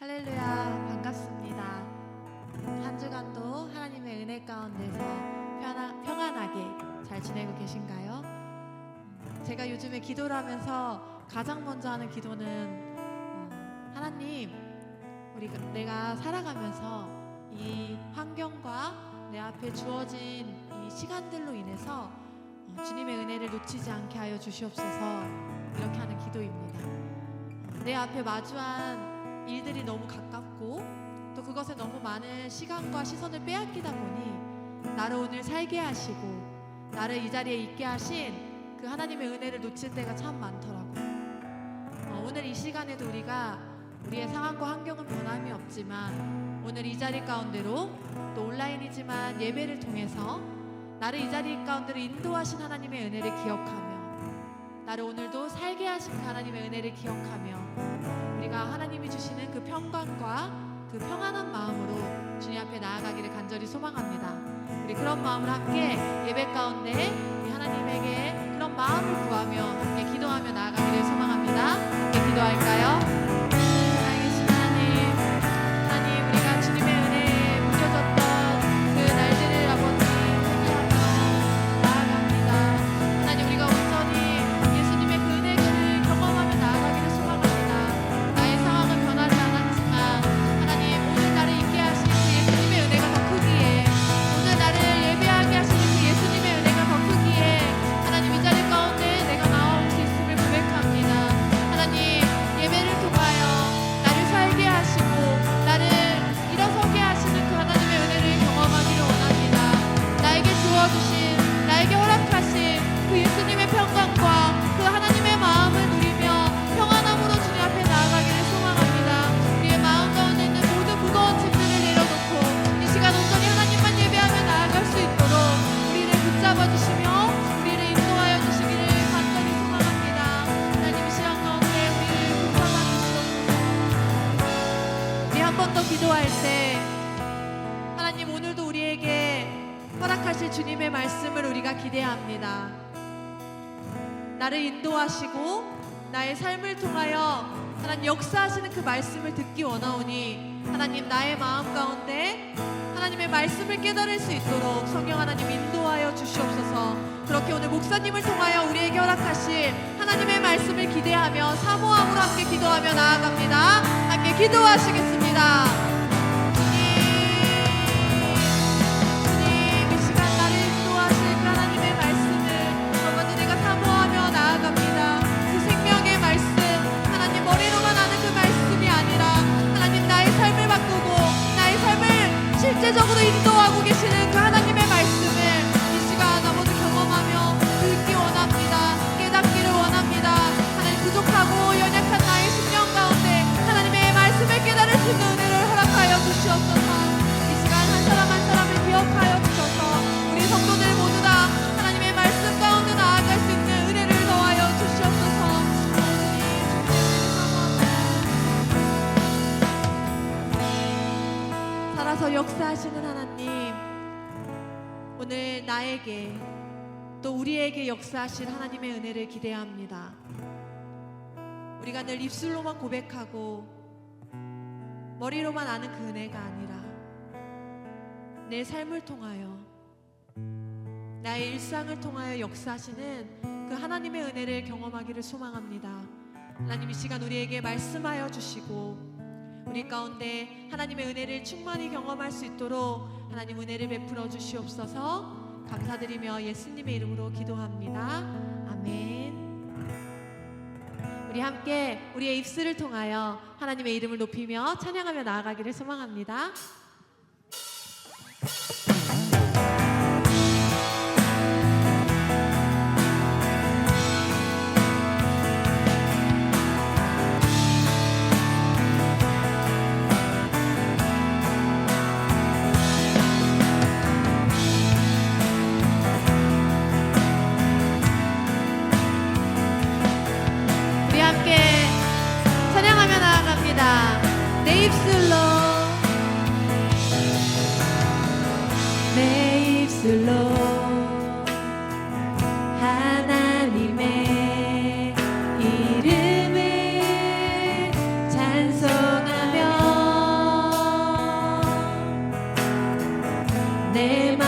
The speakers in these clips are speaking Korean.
할렐루야 반갑습니다. 한 주간도 하나님의 은혜 가운데서 평안하게 잘 지내고 계신가요? 음, 제가 요즘에 기도를 하면서 가장 먼저 하는 기도는 어, 하나님 우리 내가 살아가면서 이 환경과 내 앞에 주어진 이 시간들로 인해서 어, 주님의 은혜를 놓치지 않게 하여 주시옵소서 이렇게 하는 기도입니다. 어, 내 앞에 마주한 일들이 너무 가깝고 또 그것에 너무 많은 시간과 시선을 빼앗기다 보니 나를 오늘 살게 하시고 나를 이 자리에 있게 하신 그 하나님의 은혜를 놓칠 때가 참 많더라고요. 어, 오늘 이 시간에도 우리가 우리의 상황과 환경은 변함이 없지만 오늘 이 자리 가운데로 또 온라인이지만 예배를 통해서 나를 이 자리 가운데로 인도하신 하나님의 은혜를 기억하며 나를 오늘도 살게 하신 그 하나님의 은혜를 기억하며 우리가 하나님이 주시는 그 평강과 그 평안한 마음으로 주님 앞에 나아가기를 간절히 소망합니다. 우리 그런 마음을 함께 예배 가운데 하나님에게 그런 마음을 구하며 함께 기도하며 나아가기를 소망합니다. 함께 기도할까요? 기도할 때 하나님 오늘도 우리에게 허락하실 주님의 말씀을 우리가 기대합니다. 나를 인도하시고 나의 삶을 통하여 하나님 역사하시는 그 말씀을 듣기 원하오니 하나님 나의 마음 가운데 하나님의 말씀을 깨달을 수 있도록 성령 하나님 인도하여 주시옵소서. 그렇게 오늘 목사님을 통하여 우리에게 허락하실 하나님의 말씀을 기대하며 사모함으로 함께 기도하며 나아갑니다. 함께 기도하시겠습니다. 나에게 또 우리에게 역사하실 하나님의 은혜를 기대합니다. 우리가 늘 입술로만 고백하고 머리로만 아는 그 은혜가 아니라 내 삶을 통하여 나의 일상을 통하여 역사하시는 그 하나님의 은혜를 경험하기를 소망합니다. 하나님 이 시간 우리에게 말씀하여 주시고 우리 가운데 하나님의 은혜를 충만히 경험할 수 있도록 하나님 은혜를 베풀어 주시옵소서 감사드리며 예수님의 이름으로 기도합니다. 아멘. 우리 함께 우리의 입술을 통하여 하나님의 이름을 높이며 찬양하며 나아가기를 소망합니다. de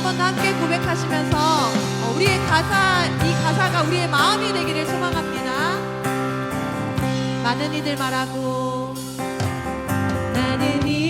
한 번 더 함께 고백하시면서 어, 우리의 가사, 이 가사가 우리의 마음이 되기를 소망합니다. 많은 이들 말하고, 많은 이.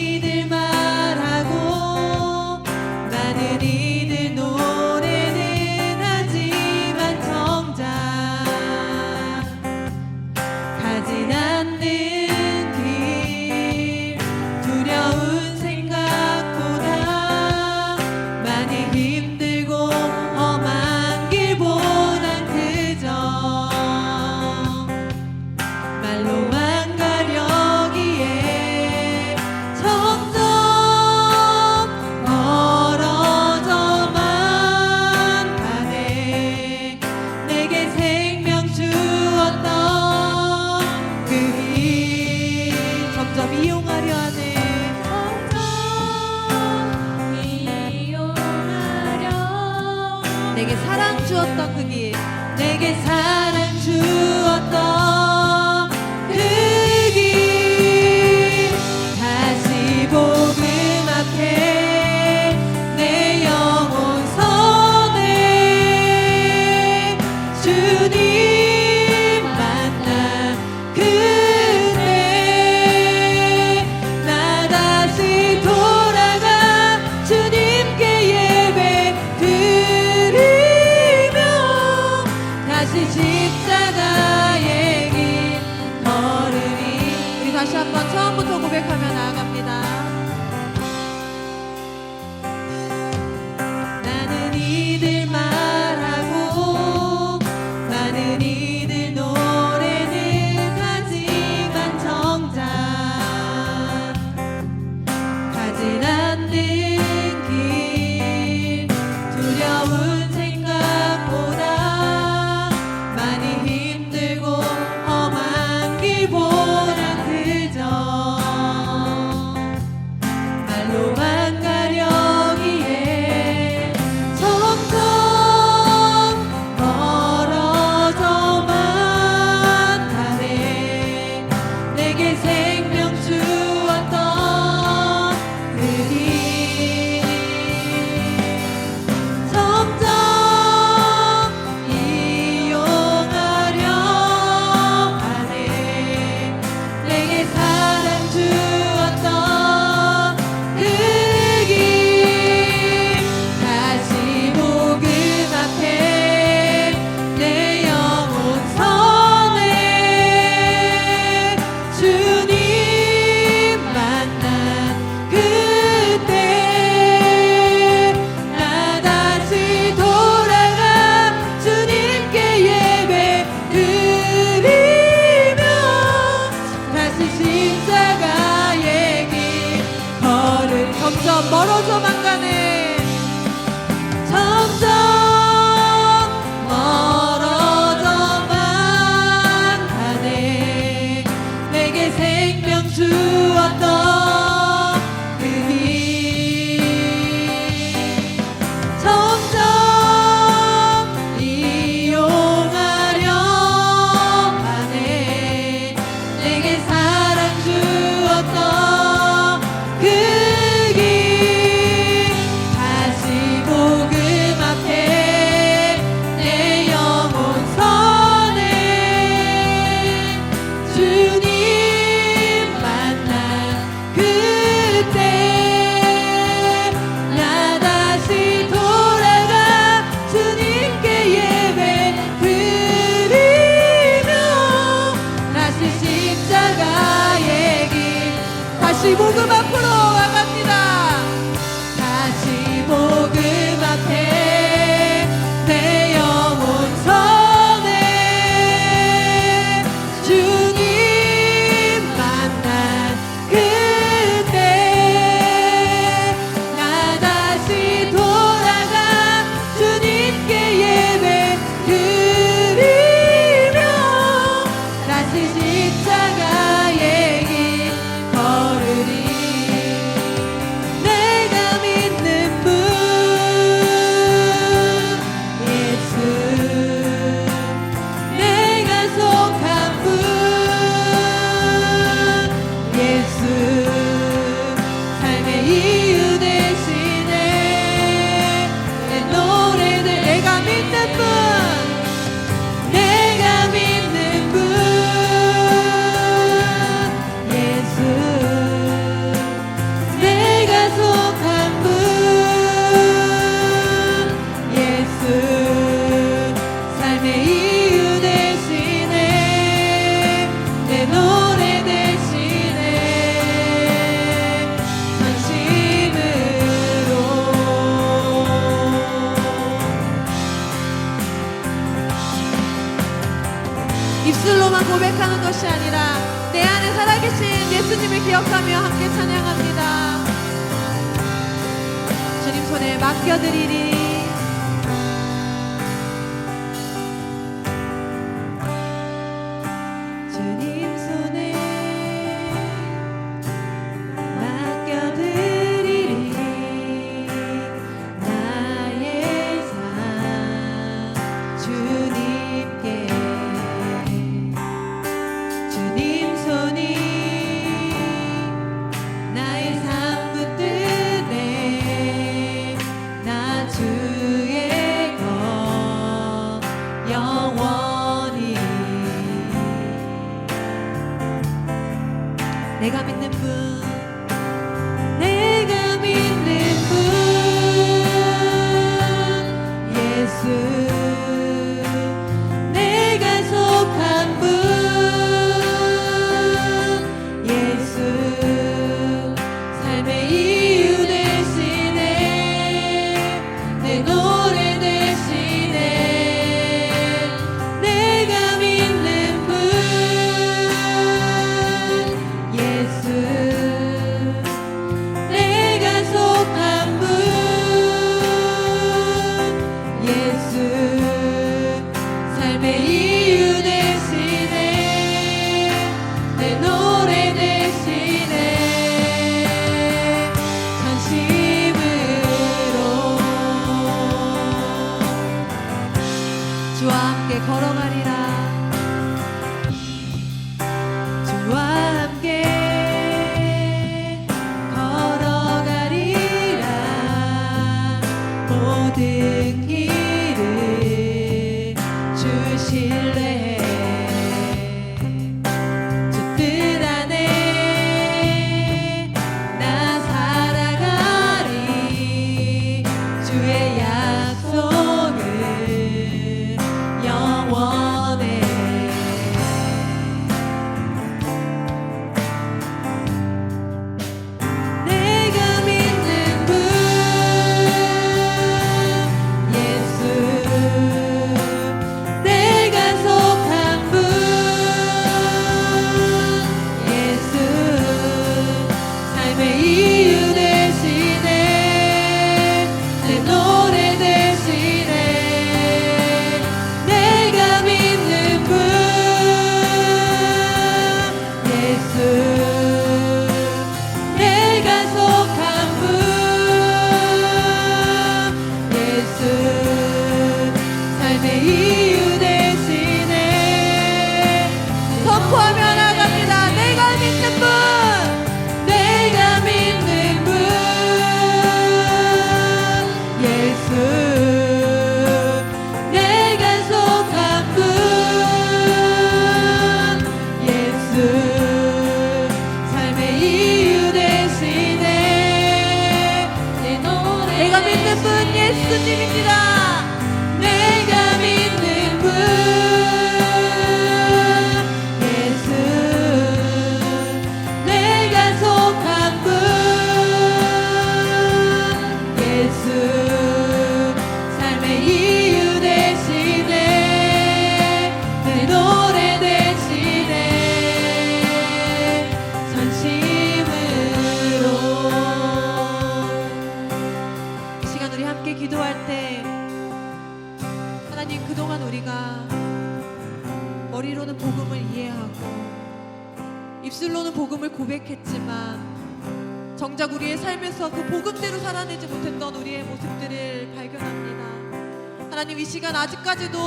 이 시간 아직까지도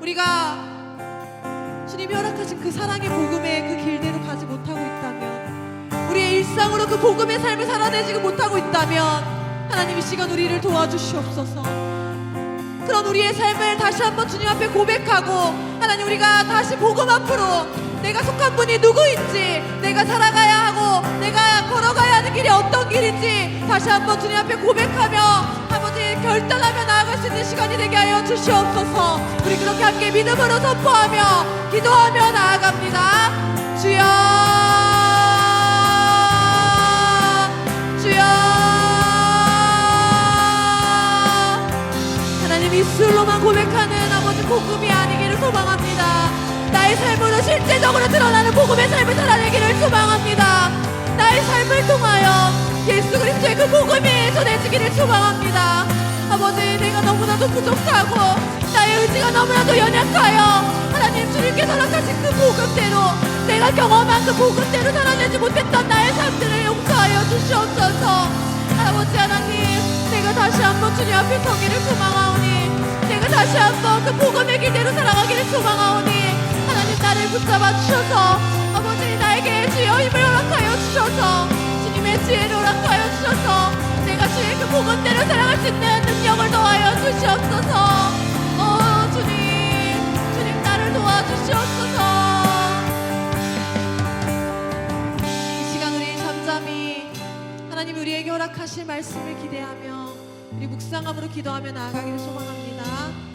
우리가 주님이 허락하신 그 사랑의 복음의 그 길대로 가지 못하고 있다면 우리의 일상으로 그 복음의 삶을 살아내지 못하고 있다면 하나님 이 시간 우리를 도와주시옵소서. 그런 우리의 삶을 다시 한번 주님 앞에 고백하고 하나님 우리가 다시 복음 앞으로 내가 속한 분이 누구인지 내가 살아가야 하고 내가 걸어가야 하는 길이 어떤 길인지 다시 한번 주님 앞에 고백하며 결단하며 나아갈 수 있는 시간이 되게 하여 주시옵소서 우리 그렇게 함께 믿음으로 선포하며 기도하며 나아갑니다 주여 입술로만 고백하는 아버지 복음이 아니기를 소망합니다 나의 삶으로 실제적으로 드러나는 복음의 삶을 살아내기를 소망합니다. 나의 삶을 통하여 예수 그리스도의 그 복음이 전해지기를 소망합니다. 아버지 내가 너무나도 부족하고 나의 의지가 너무나도 연약하여 하나님 주님께서 허락하신 그 복음대로 내가 경험한 그 복음대로 살아내지 못했던 나의 삶들을 용서하여 주시옵소서. 아버지 하나님 내가 다시 한번 주님 앞에 서기를 소망하오니 내가 다시 한번 그 복음의 길대로 살아가기를 소망하오니 하나님 나를 붙잡아 주셔서 아버지 나에게 주여 힘을 허락하여 주셔서 주님의 지혜를 허락하여 주셔서 주의 그 복음대로 살아갈 수 있는 능력을 더하여 주시옵소서 어 주님 주님 나를 도와주시옵소서 이 시간 우리 잠잠히 하나님 우리에게 허락하실 말씀을 기대하며 우리 묵상함으로 기도하며 나아가기를 소망합니다.